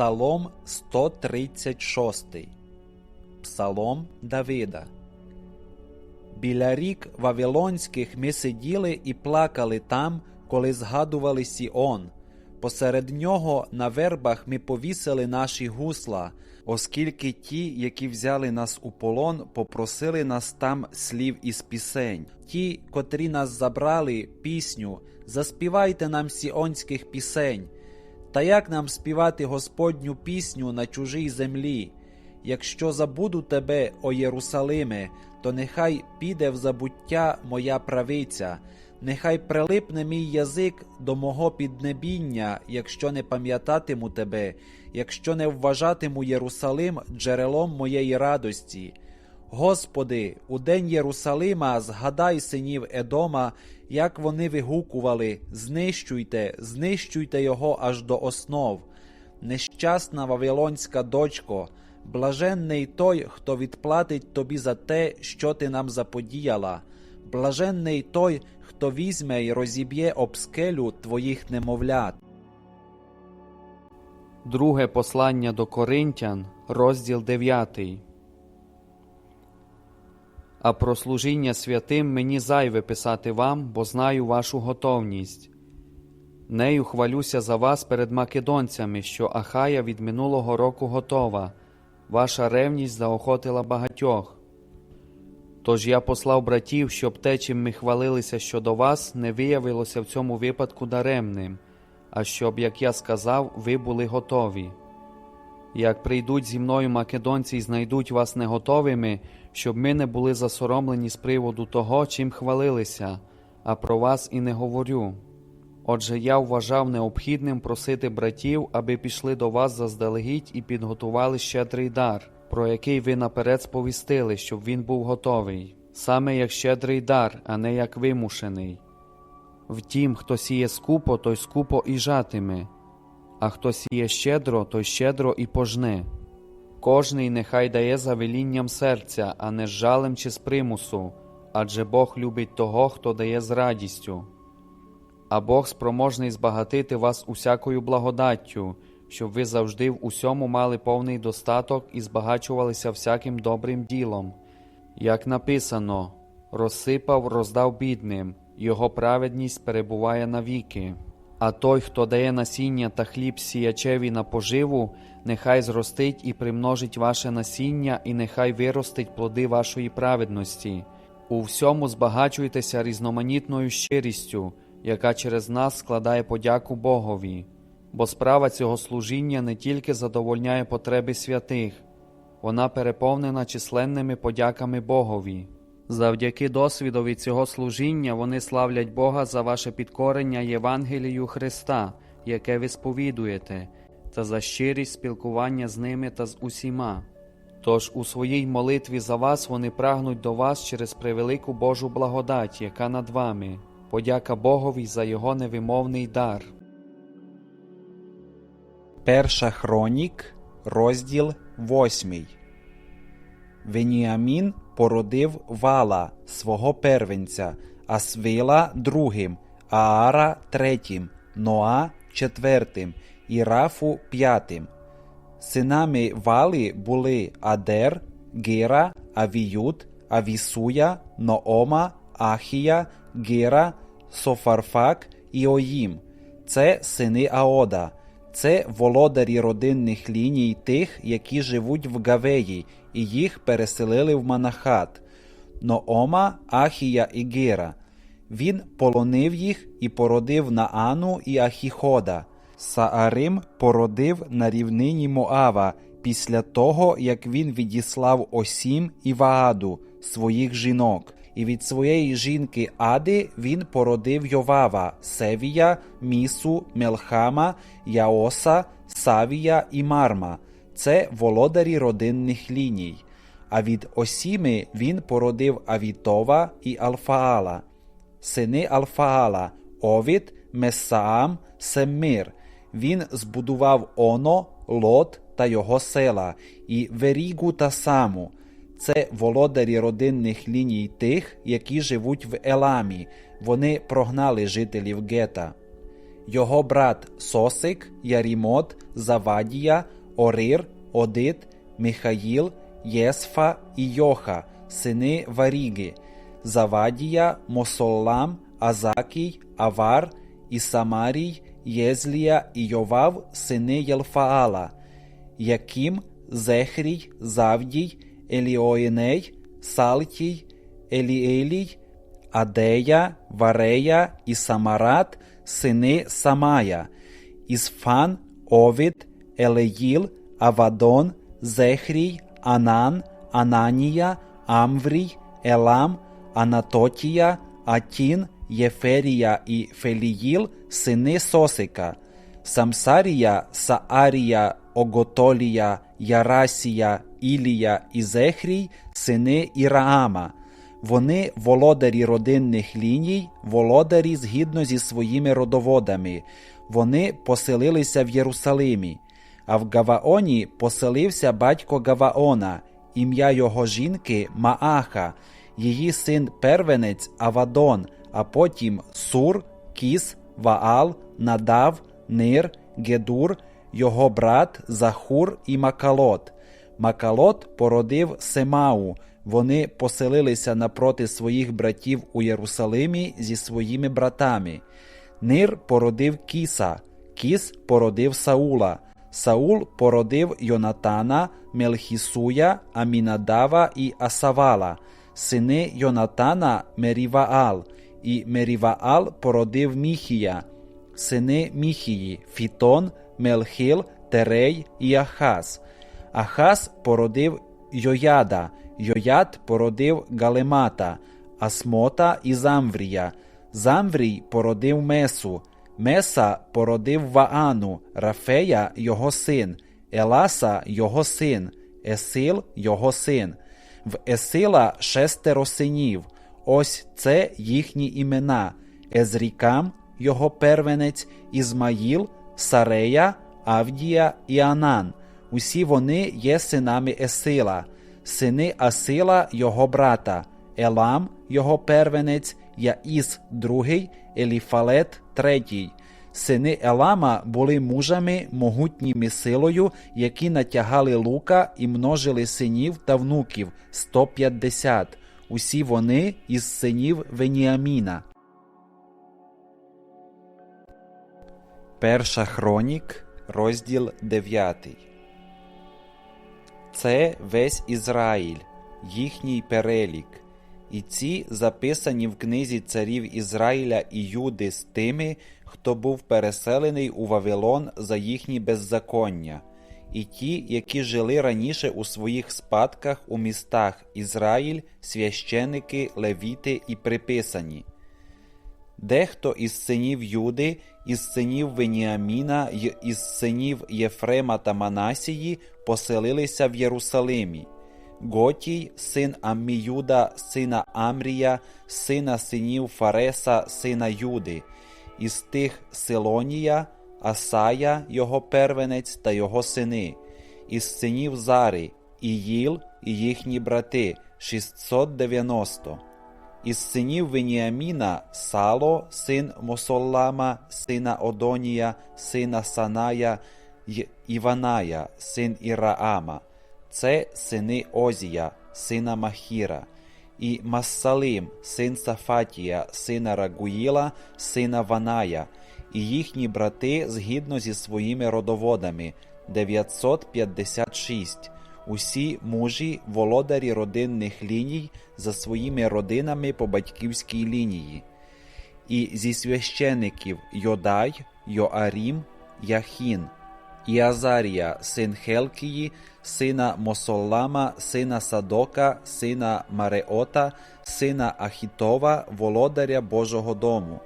Псалом 136. Псалом Давида. Біля рік Вавилонських ми сиділи і плакали там, коли згадували Сіон. Посеред нього на вербах ми повісили наші гусла, оскільки ті, які взяли нас у полон, попросили нас там слів із пісень. Ті, котрі нас забрали, пісню, заспівайте нам сіонських пісень. Та як нам співати Господню пісню на чужій землі? Якщо забуду тебе, о Єрусалиме, то нехай піде в забуття моя правиця, нехай прилипне мій язик до мого піднебіння, якщо не пам'ятатиму тебе, якщо не вважатиму Єрусалим джерелом моєї радості. Господи, у день Єрусалима згадай синів Едома, як вони вигукували знищуйте, знищуйте його аж до основ. Нещасна Вавилонська дочко, блаженний той, хто відплатить тобі за те, що ти нам заподіяла, блаженний той, хто візьме й розіб'є об скелю твоїх немовлят. Друге послання до Коринтян, розділ 9. А про служіння святим мені зайве писати вам, бо знаю вашу готовність. Нею хвалюся за вас перед македонцями, що Ахая від минулого року готова, ваша ревність заохотила багатьох. Тож я послав братів, щоб те, чим ми хвалилися щодо вас, не виявилося в цьому випадку даремним, а щоб, як я сказав, ви були готові. Як прийдуть зі мною македонці і знайдуть вас неготовими, щоб ми не були засоромлені з приводу того, чим хвалилися, а про вас і не говорю. Отже, я вважав необхідним просити братів, аби пішли до вас заздалегідь і підготували щедрий дар, про який ви наперед сповістили, щоб він був готовий, саме як щедрий дар, а не як вимушений. Втім, хто сіє скупо, той скупо і жатиме, а хто сіє щедро, той щедро і пожне. Кожний нехай дає за велінням серця, а не з жалем чи з примусу, адже Бог любить того, хто дає з радістю. А Бог спроможний збагатити вас усякою благодаттю, щоб ви завжди в усьому мали повний достаток і збагачувалися всяким добрим ділом. Як написано, розсипав, роздав бідним, його праведність перебуває навіки. А той, хто дає насіння та хліб сіячеві на поживу, нехай зростить і примножить ваше насіння, і нехай виростить плоди вашої праведності. У всьому збагачуйтеся різноманітною щирістю, яка через нас складає подяку Богові, бо справа цього служіння не тільки задовольняє потреби святих, вона переповнена численними подяками Богові. Завдяки досвідові цього служіння вони славлять Бога за ваше підкорення Євангелію Христа, яке ви сповідуєте, та за щирість спілкування з ними та з усіма. Тож у своїй молитві за вас вони прагнуть до вас через превелику Божу благодать, яка над вами. Подяка Богові за його невимовний дар. Перша хронік, розділ 8. Веніамін породив вала свого первенця, Асвила другим, Аара третім, Ноа четвертим і Рафу п'ятим. Синами вали були Адер, Гера, Авіют, Авісуя, Ноома, Ахія, Гера, Софарфак і Оїм. Це сини Аода. Це володарі родинних ліній тих, які живуть в Гавеї, і їх переселили в Манахат. Ноома, Ахія і Гера. Він полонив їх і породив Наану і Ахіхода. Саарим породив на рівнині Моава після того, як він відіслав Осім і Вааду, своїх жінок. І від своєї жінки Ади він породив Йовава, Севія, Місу, Мелхама, Яоса, Савія і Марма. Це володарі родинних ліній. А від Осіми він породив Авітова і Алфаала. Сини Алфаала, Овід, Месаам, Семмир. Він збудував Оно, Лот та його села, і Верігу та Саму. Це володарі родинних ліній тих, які живуть в Еламі. Вони прогнали жителів гета. його брат Сосик, Ярімот, Завадія, Орир, Одит, Михаїл, Єсфа і Йоха, сини Варіги, Завадія, Мосоллам, Азакій, Авар, і Самарій, Єзлія і Йовав, сини Єлфаала, Яким, Зехрій, Завдій, Еліоїней, Салтій, Еліелій, Адея, Варея і Самарат, сини Самая, Ісфан, Овід, Елеїл, Авадон, Зехрій, Анан, Ананія, Амврій, Елам, Анатотія, Атін, Єферія і Феліїл, сини Сосика, Самсарія, Саарія, Оготолія, Ярасія, Ілія і Зехрій, сини Іраама. Вони володарі родинних ліній, володарі згідно зі своїми родоводами. Вони поселилися в Єрусалимі. А в Гаваоні поселився батько Гаваона, ім'я його жінки Мааха, її син первенець Авадон, а потім Сур, Кіс, Ваал, Надав, Нир, Гедур, його брат Захур і Макалот. Макалот породив Семау. Вони поселилися напроти своїх братів у Єрусалимі зі своїми братами. Нир породив Кіса, Кіс породив Саула. Саул породив Йонатана, Мелхісуя, Амінадава і Асавала, сини Йонатана Меріваал, і Меріваал породив Міхія, сини Міхії, Фітон, Мелхил, Терей і Ахаз. Ахаз породив Йояда, Йояд породив Галемата, Асмота і Замврія. Замврій породив Месу, Меса породив Ваану, Рафея його син, Еласа його син, Есил його син. В Есила шестеро синів. Ось це їхні імена: Езрікам, його первенець, Ізмаїл, Сарея, Авдія і Анан. Усі вони є синами Есила, сини Асила його брата, Елам, його первенець, Яїс другий, Еліфалет третій. Сини Елама були мужами могутніми силою, які натягали лука і множили синів та внуків 150. Усі вони із синів Веніаміна. Перша хронік, розділ 9. Це весь Ізраїль, їхній перелік. І ці записані в книзі царів Ізраїля і Юди з тими, хто був переселений у Вавилон за їхні беззаконня, і ті, які жили раніше у своїх спадках у містах Ізраїль, священики, левіти і приписані. Дехто із синів Юди, із синів Веніаміна й із синів Єфрема та Манасії поселилися в Єрусалимі. Готій, син Амміюда, сина Амрія, сина синів Фареса, сина Юди, із тих Силонія, Асая, його первенець та його сини, із синів Зари, Іїл і їхні брати 690. Із синів Веніаміна Сало, син Мосоллама, сина Одонія, сина Саная Іваная, син Іраама. Це сини Озія, сина Махіра, і Массалим, син Сафатія, сина Рагуїла, сина Ваная, і їхні брати згідно зі своїми родоводами 956. Усі мужі, володарі родинних ліній за своїми родинами по батьківській лінії, і зі священиків Йодай, Йоарім, Яхін, і Азарія, син Хелкії, сина Мосоллама, сина Садока, сина Мареота, сина Ахітова, володаря Божого дому.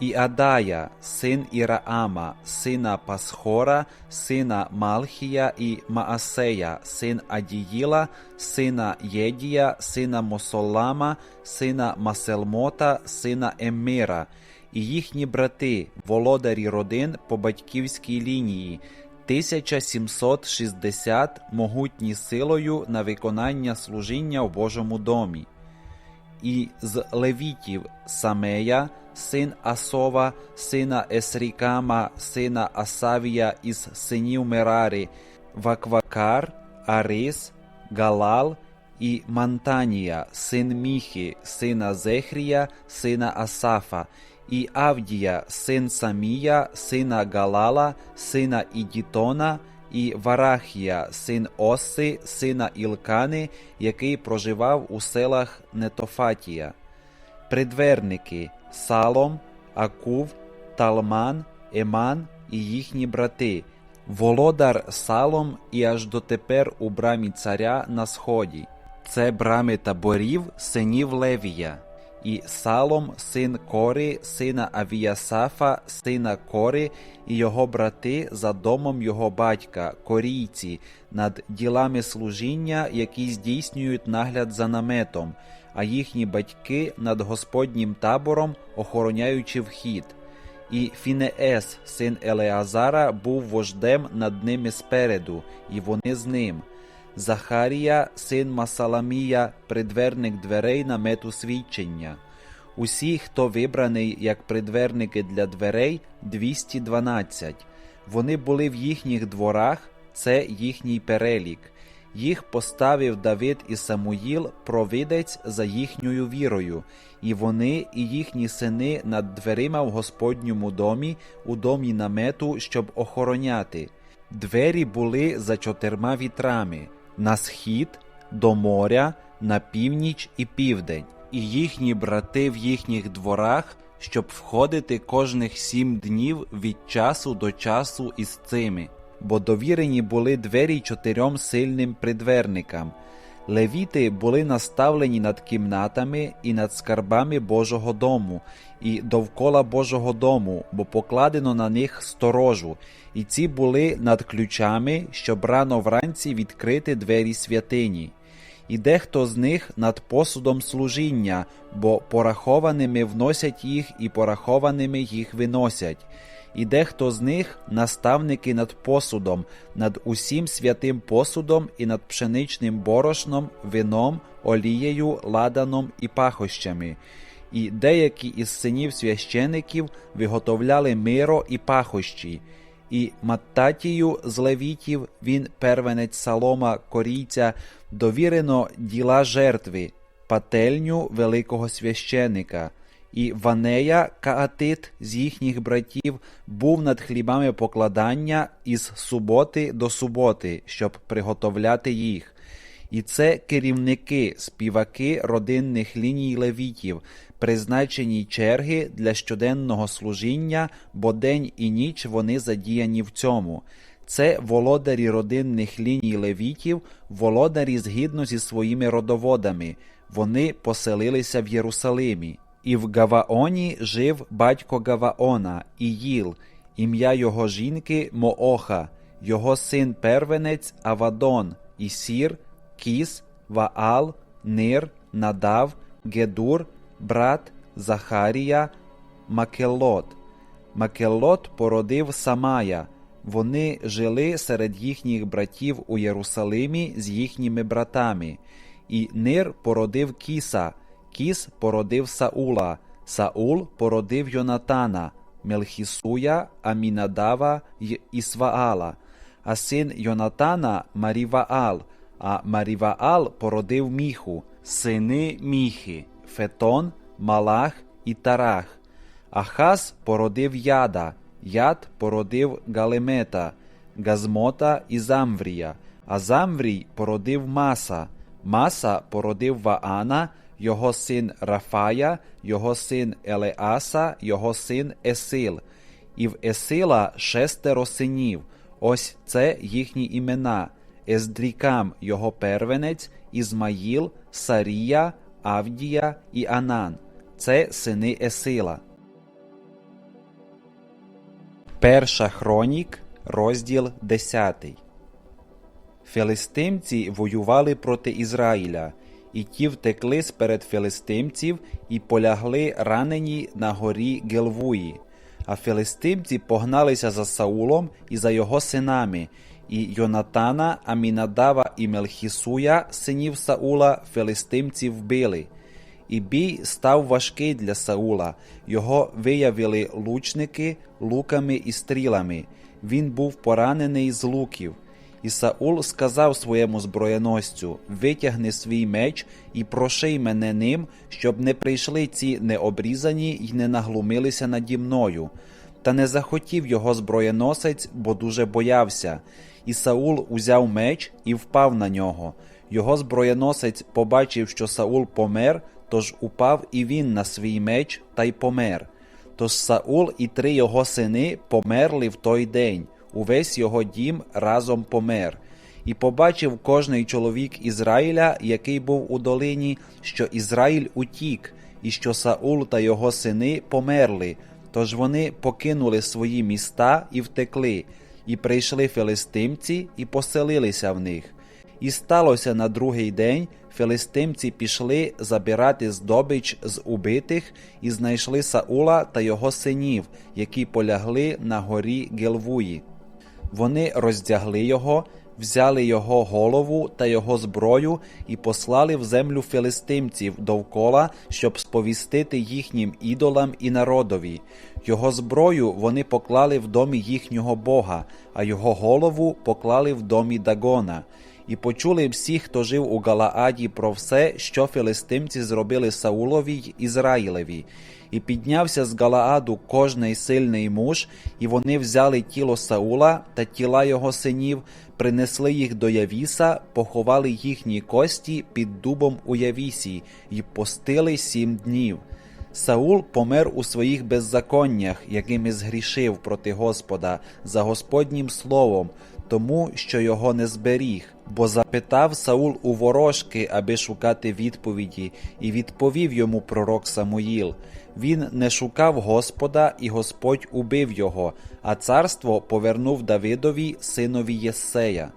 І Адая, син Іраама, сина Пасхора, сина Малхія і Маасея, син Адіїла, сина Єдія, сина Мосоллама, сина Маселмота, сина Еммира, і їхні брати, володарі родин по батьківській лінії, 1760 могутні силою на виконання служіння в Божому домі. і з левітів Самея, син Асова, сина Есрікама, сина Асавія із синів Мерари, Ваквакар, Арис, Галал і Мантанія, син Міхи, сина Зехрія, сина Асафа, і Авдія, син Самія, сина Галала, сина Ідітона, і Варахія, син Оси, сина Ілкани, який проживав у селах Нетофатія. Придверники Салом, Акув, Талман, Еман і їхні брати, володар Салом і аж дотепер у брамі царя на сході. Це брами таборів синів Левія, і Салом, син Кори, сина Авіасафа, сина Кори, і його брати за домом його батька, корійці, над ділами служіння, які здійснюють нагляд за наметом, а їхні батьки над Господнім табором, охороняючи вхід. І Фінеес, син Елеазара, був вождем над ними спереду, і вони з ним. Захарія, син Масаламія, придверник дверей намету свідчення. Усі, хто вибраний як придверники для дверей, 212. Вони були в їхніх дворах, це їхній перелік. Їх поставив Давид і Самуїл, провидець за їхньою вірою, і вони і їхні сини над дверима в Господньому домі, у домі намету, щоб охороняти. Двері були за чотирма вітрами на схід, до моря, на північ і південь, і їхні брати в їхніх дворах, щоб входити кожних сім днів від часу до часу із цими, бо довірені були двері чотирьом сильним придверникам. Левіти були наставлені над кімнатами і над скарбами Божого дому, і довкола Божого дому, бо покладено на них сторожу, і ці були над ключами, щоб рано вранці відкрити двері святині. І дехто з них над посудом служіння, бо порахованими вносять їх і порахованими їх виносять. І дехто з них наставники над посудом, над усім святим посудом і над пшеничним борошном, вином, олією, ладаном і пахощами. І деякі із синів священиків виготовляли миро і пахощі. І Маттатію з левітів, він первенець Салома корійця, довірено діла жертви, пательню великого священика. І Ванея Каатит з їхніх братів був над хлібами покладання із суботи до суботи, щоб приготовляти їх. І це керівники, співаки родинних ліній левітів, призначені черги для щоденного служіння, бо день і ніч вони задіяні в цьому. Це володарі родинних ліній левітів, володарі згідно зі своїми родоводами. Вони поселилися в Єрусалимі. І в Гаваоні жив батько Гаваона, Іїл, ім'я його жінки Мооха, його син первенець Авадон, Ісір, Кіс, Ваал, Нир, Надав, Гедур, брат Захарія, Макелот. Макелот породив Самая. Вони жили серед їхніх братів у Єрусалимі з їхніми братами. І Нир породив Кіса, Кіс породив Саула, Саул породив Йонатана, Мелхісуя, Амінадава й Ісваала, а син Йонатана Маріваал, а Маріваал породив Міху, сини Міхи, Фетон, Малах і Тарах. Ахаз породив Яда, Яд породив Галемета, Газмота і Замврія, а Замврій породив Маса, Маса породив Ваана, його син Рафая, його син Елеаса, його син Есил. І в Есила шестеро синів. Ось це їхні імена: Ездрікам, його первенець, Ізмаїл, Сарія, Авдія і Анан. Це сини Есила. Перша хронік, розділ 10. Филистимці воювали проти Ізраїля, і ті втекли сперед филистимців і полягли ранені на горі Гелвуї. А филистимці погналися за Саулом і за його синами, і Йонатана, Амінадава і Мелхісуя, синів Саула, филистимці вбили. і бій став важкий для Саула. Його виявили лучники луками і стрілами. Він був поранений з луків. І Саул сказав своєму зброєносцю: Витягни свій меч і проший мене ним, щоб не прийшли ці необрізані й не наглумилися наді мною. Та не захотів його зброєносець, бо дуже боявся. І Саул узяв меч і впав на нього. Його зброєносець побачив, що Саул помер, тож упав і він на свій меч та й помер. Тож Саул і три його сини померли в той день. Увесь його дім разом помер. І побачив кожний чоловік Ізраїля, який був у долині, що Ізраїль утік, і що Саул та його сини померли. Тож вони покинули свої міста і втекли, і прийшли филистимці і поселилися в них. І сталося на другий день, филистимці пішли забирати здобич з убитих і знайшли Саула та його синів, які полягли на горі Гелвуї. Вони роздягли його, взяли його голову та його зброю і послали в землю филистимців довкола, щоб сповістити їхнім ідолам і народові. Його зброю вони поклали в домі їхнього Бога, а його голову поклали в домі Дагона. І почули всі, хто жив у Галааді, про все, що филистимці зробили Саулові й Ізраїлеві. І піднявся з Галааду кожний сильний муж, і вони взяли тіло Саула та тіла його синів, принесли їх до Явіса, поховали їхні кості під дубом у Явісі, і постили сім днів. Саул помер у своїх беззаконнях, якими згрішив проти Господа, за Господнім словом, тому що його не зберіг. Бо запитав Саул у ворожки, аби шукати відповіді, і відповів йому пророк Самуїл. Він не шукав Господа, і Господь убив його, а царство повернув Давидові, синові Єссея.